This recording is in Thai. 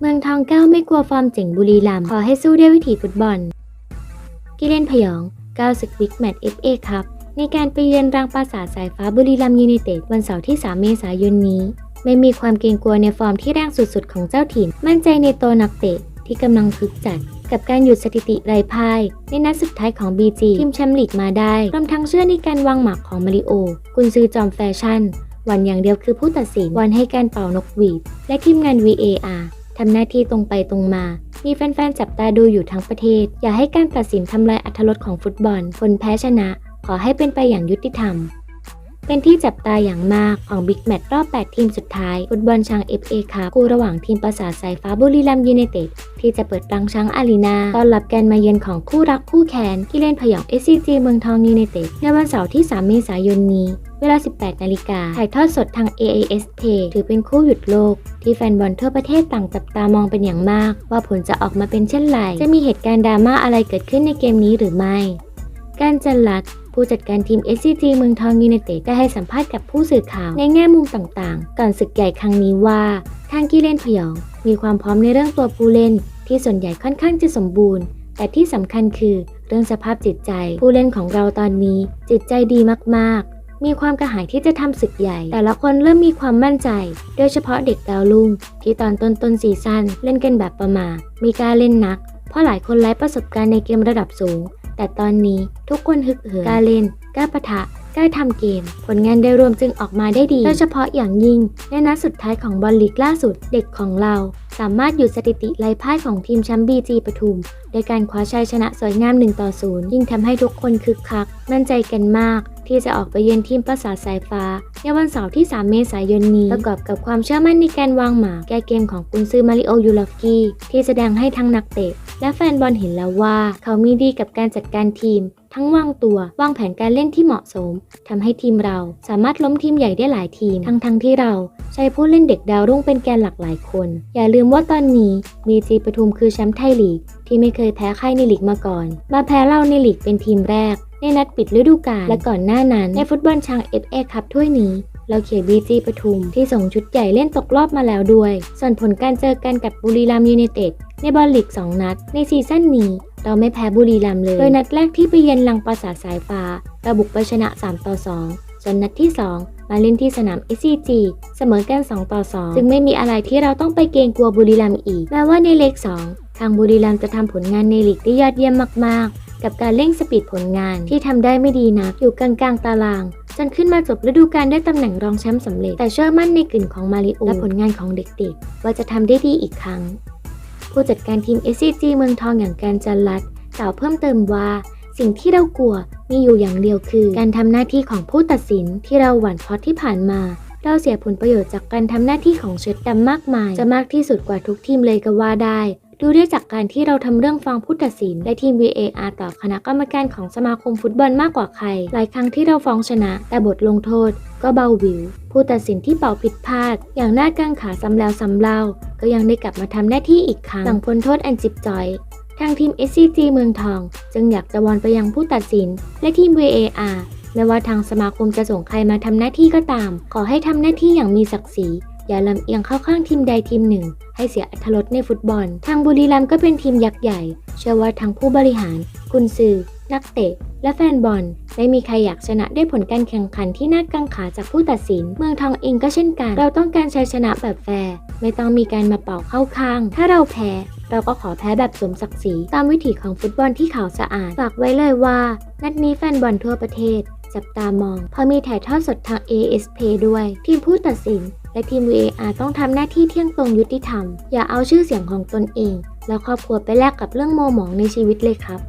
เมืองทองเก้าไม่กลัวฟอร์มเจ๋งบุรีรัมย์ขอให้สู้ด้วยวิถีฟุตบอล กิเลนพยองก้าวศึกบิ๊กแมตช์ FA ครับ ในการไปเยือนรังปราสาทสายฟ้าบุรีรัมย์ยูไนเต็ดวันเสาร์ที่ 3 เมษายนนี้ ไม่มีความเกรงกลัวในฟอร์มที่แรงสุดๆ ของเจ้าถิ่น มั่นใจในตัวนักเตะ ที่กำลังคึกจัดกับการหยุดสถิติไร้พ่าย ในนัดสุดท้ายของ BG ทีมแชมป์ลีกมาได้รวมทั้งเชื่อในการวางหมากของมาริโอ กุนซือจอมแฟชั่น วันอย่างเดียวคือผู้ตัดสิน วันให้การเป่านกหวีด และทีมงาน VAR ทำหน้าที่ตรงไปตรงมา มีแฟนๆ จับตาดูอยู่ทั้งประเทศ อย่าให้การตัดสินทำลายอรรถรสของฟุตบอล คนแพ้ชนะ ขอให้เป็นไปอย่างยุติธรรม เป็นที่จับตาอย่างมากของบิ๊กแมตช์รอบ 8 ทีมสุดท้าย ฟุตบอลช้าง FA ครับคู่ระหว่างทีมปราสาทสายฟ้าบุรีรัมย์ยูไนเต็ดที่จะเปิดรังช้างอารีนาต้อนรับการมาเยือนของคู่รักคู่แค้นที่เล่นพยอง SCG เมืองทองยูไนเต็ดในวันเสาร์ที่ 3 เมษายนนี้ เวลา 18 นาฬิกา ถ่ายทอดสดทาง AIS Pay ถือเป็นคู่หยุดโลก ที่แฟนบอลทั่วประเทศต่างจับตามองเป็นอย่างมาก ว่าผลจะออกมาเป็นเช่นไร จะมีเหตุการณ์ดราม่าอะไรเกิดขึ้นในเกมนี้หรือไม่ การจันลัด ผู้จัดการทีม SCG เมืองทองยูไนเต็ดได้ให้สัมภาษณ์กับผู้สื่อข่าวในแง่มุมต่างๆ ก่อนศึกใหญ่ครั้งนี้ว่าทางกีเลนพยอง มีความพร้อมในเรื่องตัวผู้เล่น ที่ส่วนใหญ่ค่อนข้างจะสมบูรณ์ แต่ที่สำคัญคือเรื่องสภาพจิตใจ ผู้เล่นของเราตอนนี้ จิตใจดีมากๆ มีความกระหายที่จะทำศึกใหญ่ แต่ละคนเริ่มมีความมั่นใจ โดยเฉพาะเด็กดาวรุ่งที่ตอนต้นต้นซีซั่นเล่นกันแบบประมาทมีการเล่นนัก เพราะหลายคนไร้ประสบการณ์ในเกมระดับสูง แต่ตอนนี้ทุกคนฮึกเหิมกล้าเล่นกล้าปะทะกล้าทำเกม ผลงานโดยรวมจึงออกมาได้ดีโดยเฉพาะอย่างยิ่งในนัดสุดท้ายของบอลลีกล่าสุดเด็กของเรา สามารถหยุดสถิติไร้พ่ายของทีมแชมป์บีจีปทุมโดยการคว้าชัยชนะสวยงาม1ต่อ0ยิ่งทำให้ทุกคนคึกคัก มั่นใจกันมากที่จะออกไปเยือนทีมประสาทสายฟ้า ในวันเสาร์ที่ 3 เมษายนนี้ ประกอบกับความเชื่อมั่นในการวางหมากแก้เกมของกุนซือมาริโอยูลอฟกี้ที่แสดงให้ทั้งนักเตะ และแฟนบอลเห็นแล้วว่า เขามีดีกับการจัดการทีม ทั้งวางตัว วางแผนการเล่นที่เหมาะสมทำให้ทีมเราสามารถล้มทีมใหญ่ได้หลายทีม ทั้งทั้งๆที่เราใช้ผู้เล่นเด็กดาวรุ่งเป็นแกนหลักหลายคน อย่าลืมว่าตอนนี้บีจีปทุมคือแชมป์ไทยลีก ที่ไม่เคยแพ้ใครในลีกมาก่อน มาแพ้เราในลีกเป็นทีมแรก ในนัดปิดฤดูกาลและก่อนหน้านั้นในฟุตบอลช้าง FA คัพถ้วยนี้เราเขียนบีจีปทุมที่ส่งชุดใหญ่เล่นตกรอบมาแล้วด้วย ส่วนผลการเจอกันกับบุรีรัมย์ยูไนเต็ด ในบอลลีก 2 นัด ในซีซั่นนี้เราไม่แพ้บุรีรัมย์เลย โดยนัดแรกที่ไปเยือนลังปราสาทสายฟ้าเราบุกไปชนะ 3 ต่อ 2 ส่วนนัดที่ 2 มาเล่นที่สนาม SCG เสมอกัน 2 ต่อ 2 ซึ่งไม่มีอะไรที่เราต้องไปเกรงกลัวบุรีรัมย์อีก แม้ว่าในเลข2ทางบุรีรัมย์จะทำผลงานในลีกได้ยอดเยี่ยมมาก ๆ กับการเร่งสปีดผลงานที่ทำได้ไม่ดีนัก อยู่กลางๆตารางจนขึ้นมาจบฤดูกาลได้ตำแหน่งรองแชมป์สำเร็จ แต่เชื่อมั่นในกลิ่นของมาริโอและผลงานของเด็กๆ ว่าจะทำได้ดีอีกครั้ง ผู้จัดการทีม SCG เมืองทองอย่างการจันลัดกล่าวเพิ่มเติมว่า สิ่งที่เรากลัวมีอยู่อย่างเดียวคือ การทำหน้าที่ของผู้ตัดสินที่เราหวั่นเพราะที่ผ่านมาเราเสียผลประโยชน์จากการทำหน้าที่ของเชดดำมากมาย จะมากที่สุดกว่าทุกทีมเลยก็ว่าได้ ดูได้จากการที่เราทำเรื่องฟังผู้ตัดสินและทีม VAR ต่อคณะกรรมการของสมาคมฟุตบอลมากกว่าใคร หลายครั้งที่เราฟ้องชนะ แต่บทลงโทษ ก็เบาหวิว ผู้ตัดสินที่เป่าผิดพลาด อย่างหน้ากังขาซ้ำแล้วซ้ำเล่า ก็ยังได้กลับมาทำหน้าที่อีกครั้งหลังพ้นโทษอันจิบจอยทางทีม SCG เมืองทอง จึงอยากจะวอนไปยังผู้ตัดสิน และทีม VAR ไม่ว่าทางสมาคมจะส่งใครมาทำหน้าที่ก็ตาม ขอให้ทำหน้าที่อย่างมีศักดิ์ศรี อย่าลำเอียงเข้าข้างทีมใดทีมหนึ่ง ให้เสียอรรถรสในฟุตบอล ทางบุรีรัมย์ก็เป็นทีมยักษ์ใหญ่ เชื่อว่าทั้งผู้บริหาร กุนซือ นักเตะ และแฟนบอล ไม่มีใครอยากชนะด้วยผลการแข่งขันที่น่ากังขาจากผู้ตัดสิน เมืองทองเองก็เช่นกัน เราต้องการชัยชนะแบบแฟร์ ไม่ต้องมีการมาเป่าเข้าข้าง ถ้าเราแพ้เราก็ขอแพ้แบบสมศักดิ์ศรีตามวิถีของฟุตบอลที่ขาวสะอาด ฝากไว้เลยว่า นัดนี้แฟนบอลทั่วประเทศ จับตามอง พอมีถ่ายทอดสดทาง ASP ด้วย ทีมผู้ตัดสิน และทีม VAR ต้องทำหน้าที่เที่ยงตรงยุติธรรม อย่าเอาชื่อเสียงของตนเอง และครอบครัวไปแลกกับเรื่องโมหมองในชีวิตเลยครับ